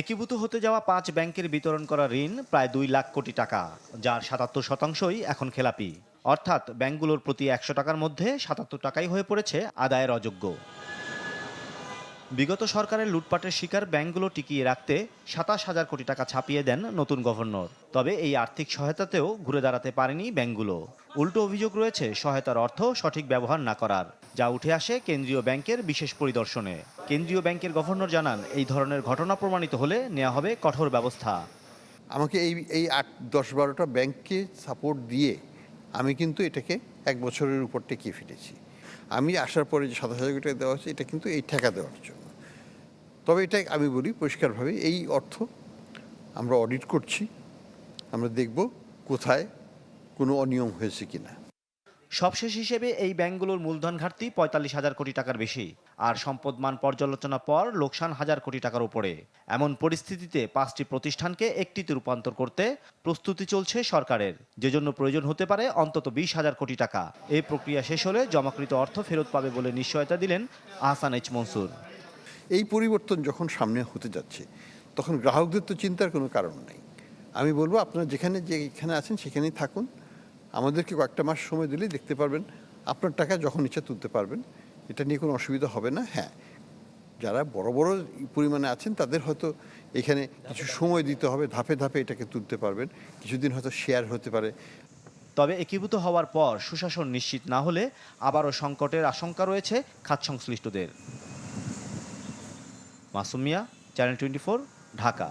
একীভূত হতে যাওয়া পাঁচ ব্যাংকের বিতরণ করা ঋণ প্রায় দুই লাখ কোটি টাকা, যার সাতাত্তর শতাংশই এখন খেলাপি। অর্থাৎ ব্যাংকগুলোর প্রতি একশো টাকার মধ্যে সাতাত্তর টাকাই হয়ে পড়েছে আদায়ের অযোগ্য। বিগত সরকারের লুটপাটের শিকার ব্যাংকগুলো টিকিয়ে রাখতে সাতাশ হাজার কোটি টাকা ছাপিয়ে দেন নতুন গভর্নর। তবে এই আর্থিক সহায়তাতেও ঘুরে দাঁড়াতে পারেনি ব্যাংকগুলো। উল্টো অভিযোগ রয়েছে, সহায়তার অর্থ সঠিক ব্যবহার না করার, যা উঠে আসে কেন্দ্রীয় ব্যাংকের বিশেষ পরিদর্শনে। কেন্দ্রীয় ব্যাংকের গভর্নর জানান, এই ধরনের ঘটনা প্রমাণিত হলে নেওয়া হবে কঠোর ব্যবস্থা। আমাকে এই এই আট, দশ বারোটা ব্যাংককে সাপোর্ট দিয়ে আমি কিন্তু এটাকে এক বছরের উপর টেকিয়ে ফেলেছি। আমি আসার পরে যে সাতাশ হাজার কোটি দেওয়া হচ্ছে এটা কিন্তু এই ঠেকা দেওয়ার জন্য। তবে এটা আমি বলি পরিষ্কারভাবে, এই অর্থ আমরা অডিট করছি, আমরা দেখব কোথায় কোনো অনিয়ম হয়েছে কিনা। সবশেষ হিসেবে এই ব্যাংকগুলোর মূলধন ঘাটতি পঁয়তাল্লিশ হাজার কোটি টাকার বেশি, আর সম্পদ মান পর্যালোচনা পর লোকসান হাজার কোটি টাকার উপরে। এমন পরিস্থিতিতে পাঁচটি প্রতিষ্ঠানকে একটিতে রূপান্তর করতে প্রস্তুতি চলছে সরকারের, যে জন্য প্রয়োজন হতে পারে অন্তত বিশ হাজার কোটি টাকা। এই প্রক্রিয়া শেষ হলে জমাকৃত অর্থ ফেরত পাবে বলে নিশ্চয়তা দিলেন আহসান এইচ মনসুর। এই পরিবর্তন যখন সামনে হতে যাচ্ছে, তখন গ্রাহকদের তো চিন্তার কোনো কারণ নেই। আমি বলব আপনারা যেখানে যে এখানে আছেন সেখানেই থাকুন। আমাদেরকে কয়েকটা মাস সময় দিলেই দেখতে পারবেন, আপনার টাকা যখন ইচ্ছা তুলতে পারবেন। এটা নিয়ে কোনো অসুবিধা হবে না হ্যাঁ। যারা বড় বড় পরিমাণে আছেন, তাদের হয়তো এখানে কিছু সময় দিতে হবে, ধাপে ধাপে এটাকে তুলতে পারবেন। কিছুদিন হয়তো শেয়ার হতে পারে। তবে একীভূত হওয়ার পর সুশাসন নিশ্চিত না হলে আবারও সংকটের আশঙ্কা রয়েছে খাত সংশ্লিষ্টদের মাসুমিয়া চ্যানেল টোয়েন্টি ঢাকা।